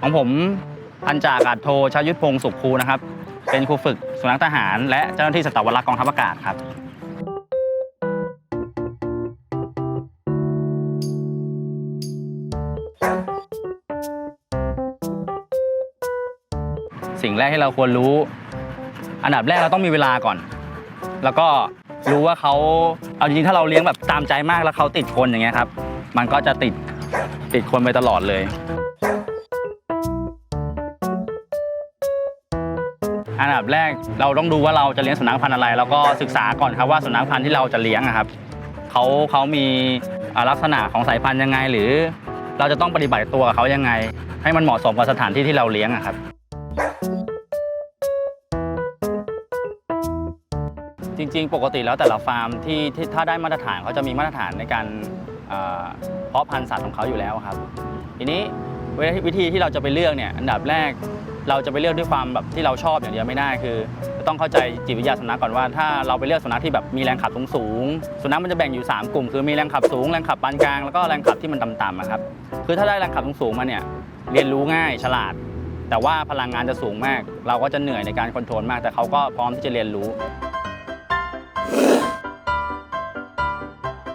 ของผมพันจ่าอากาศโทชายุทธพงศ์สุขคูนะครับ เป็นครูฝึกสุนัขทหาร และเจ้าหน้าที่สัตวรักษ์กองทัพอากาศครับ สิ่งแรกที่เราควรรู้ อันดับแรกเราต้องมีเวลาก่อน แล้วก็รู้ว่าเขาเอาจริงๆถ้าเราเลี้ยงแบบตามใจมากแล้วเขาติดคนอย่างเงี้ยครับ มันก็จะติดติดคนไปตลอดเลย อันดับแรกเราต้องดูว่าเราจะเลี้ยงสุนัขพันธุ์อะไร แล้วก็ศึกษาก่อนครับว่าสุนัขพันธุ์ที่เราจะเลี้ยงอะครับเขาเขามีลักษณะของสายพันธุ์ยังไง หรือ เราจะต้องปฏิบัติตัวกับเขายังไง ให้มันเหมาะสมกับสถานที่ที่เราเลี้ยงอะครับ จริงๆ ปกติแล้วแต่ละฟาร์มที่ที่ถ้าได้มาตรฐานเขาจะมีมาตรฐานในการเพาะพันธุ์สัตว์ของเขาอยู่แล้วครับ ทีนี้วิธีที่เราจะไปเลือกเนี่ยอันดับแรก เราจะไปเลือกด้วยความแบบที่เราชอบอย่างเดียวไม่ได้คือต้องเข้าใจจิตวิทยาสุนัขก่อนว่าถ้าเราไปเลือกสุนัขที่แบบมีแรงขับสูงๆสุนัขมันจะแบ่งอยู่ 3 กลุ่ม คือมีแรงขับสูงแรงขับปานกลางแล้วก็แรงขับที่มันต่ำๆนะครับคือถ้าได้แรงขับสูงๆมาเนี่ยเรียนรู้ง่ายฉลาด แต่ว่าพลังงานจะสูงมาก เราก็จะเหนื่อยในการคอนโทรลมาก แต่เขาก็พร้อมที่จะเรียนรู้